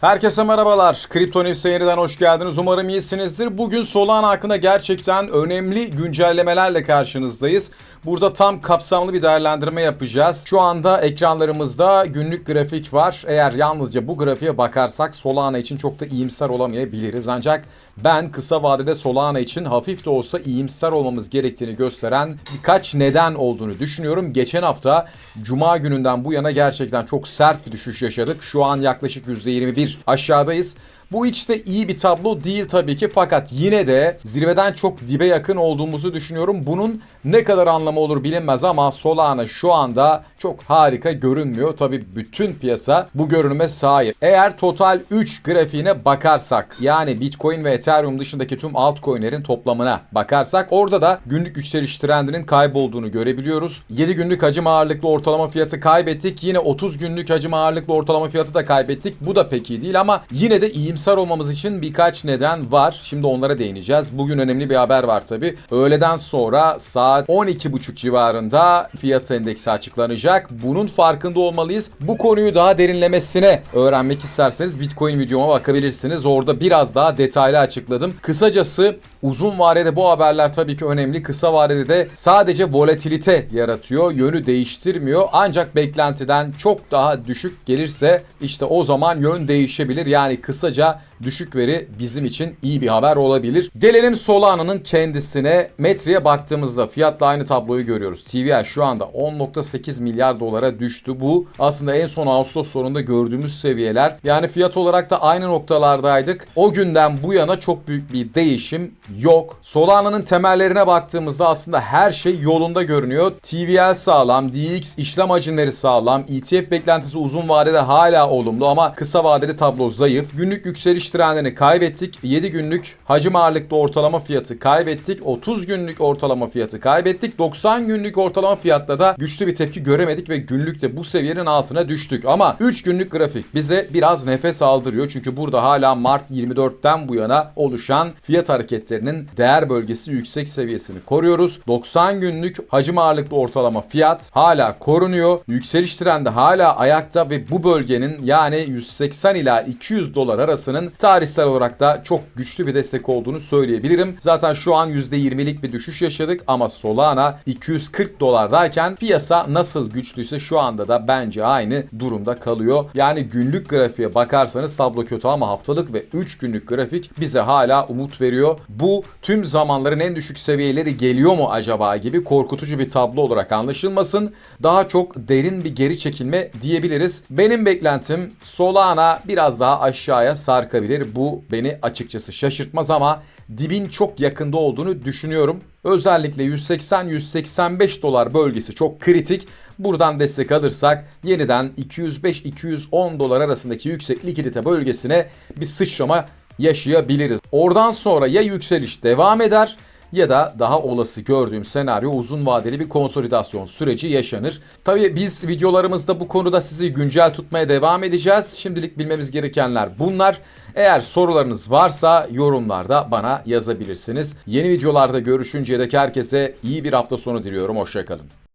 Herkese merhabalar. Kripto News'e yeniden hoş geldiniz. Umarım iyisinizdir. Bugün Solana hakkında gerçekten önemli güncellemelerle karşınızdayız. Burada tam kapsamlı bir değerlendirme yapacağız. Şu anda ekranlarımızda günlük grafik var. Eğer yalnızca bu grafiğe bakarsak Solana için çok da iyimser olamayabiliriz. Ancak ben kısa vadede Solana için hafif de olsa iyimser olmamız gerektiğini gösteren birkaç neden olduğunu düşünüyorum. Geçen hafta Cuma gününden bu yana gerçekten çok sert bir düşüş yaşadık. Şu an yaklaşık %21 aşağıdayız. Bu hiç de iyi bir tablo değil tabii ki fakat yine de zirveden çok dibe yakın olduğumuzu düşünüyorum. Bunun ne kadar anlamı olur bilinmez ama Solana şu anda çok harika görünmüyor. Tabii bütün piyasa bu görünüme sahip. Eğer total 3 grafiğine bakarsak yani Bitcoin ve Ethereum dışındaki tüm altcoin'lerin toplamına bakarsak orada da günlük yükseliş trendinin kaybolduğunu görebiliyoruz. 7 günlük hacim ağırlıklı ortalama fiyatı kaybettik. Yine 30 günlük hacim ağırlıklı ortalama fiyatı da kaybettik. Bu da pek iyi değil ama yine de iyimser olmamız için birkaç neden var. Şimdi onlara değineceğiz. Bugün önemli bir haber var tabi. Öğleden sonra saat 12.30 civarında fiyat endeksi açıklanacak. Bunun farkında olmalıyız. Bu konuyu daha derinlemesine öğrenmek isterseniz Bitcoin videoma bakabilirsiniz. Orada biraz daha detaylı açıkladım. Kısacası uzun vadede bu haberler tabii ki önemli. Kısa vadede de sadece volatilite yaratıyor. Yönü değiştirmiyor. Ancak beklentiden çok daha düşük gelirse işte o zaman yön değişebilir. Yani kısaca düşük veri bizim için iyi bir haber olabilir. Gelelim Solana'nın kendisine. Metriye baktığımızda fiyatla aynı tabloyu görüyoruz. TVL şu anda 10.8 milyar dolara düştü. Bu aslında en son Ağustos sonunda gördüğümüz seviyeler. Yani fiyat olarak da aynı noktalardaydık. O günden bu yana çok büyük bir değişim yok. Solana'nın temellerine baktığımızda aslında her şey yolunda görünüyor. TVL sağlam, DX işlem hacimleri sağlam, ETF beklentisi uzun vadede hala olumlu ama kısa vadede tablo zayıf. Günlük yükseliş trendini kaybettik. 7 günlük hacim ağırlıklı ortalama fiyatı kaybettik. 30 günlük ortalama fiyatı kaybettik. 90 günlük ortalama fiyatta da güçlü bir tepki göremedik ve günlükte bu seviyenin altına düştük. Ama 3 günlük grafik bize biraz nefes aldırıyor. Çünkü burada hala Mart 24'ten bu yana oluşan fiyat hareketlerinin değer bölgesi yüksek seviyesini koruyoruz. 90 günlük hacim ağırlıklı ortalama fiyat hala korunuyor. Yükseliş trendi hala ayakta ve bu bölgenin yani 180 ila 200 dolar arasının tarihsel olarak da çok güçlü bir destek olduğunu söyleyebilirim. Zaten şu an %20'lik bir düşüş yaşadık ama Solana 240 dolardayken piyasa nasıl güçlüyse şu anda da bence aynı durumda kalıyor. Yani günlük grafiğe bakarsanız tablo kötü ama haftalık ve 3 günlük grafik bize hala umut veriyor. Bu tüm zamanların en düşük seviyeleri geliyor mu acaba gibi korkutucu bir tablo olarak anlaşılmasın. Daha çok derin bir geri çekilme diyebiliriz. Benim beklentim Solana biraz daha aşağıya sarkabilir. Bu beni açıkçası şaşırtmaz ama dibin çok yakında olduğunu düşünüyorum. Özellikle 180-185 dolar bölgesi çok kritik. Buradan destek alırsak yeniden 205-210 dolar arasındaki yüksek likidite bölgesine bir sıçrama yaşayabiliriz. Oradan sonra ya yükseliş devam eder ya da daha olası gördüğüm senaryo uzun vadeli bir konsolidasyon süreci yaşanır. Tabii biz videolarımızda bu konuda sizi güncel tutmaya devam edeceğiz. Şimdilik bilmemiz gerekenler bunlar. Eğer sorularınız varsa yorumlarda bana yazabilirsiniz. Yeni videolarda görüşünceye dek herkese iyi bir hafta sonu diliyorum. Hoşçakalın.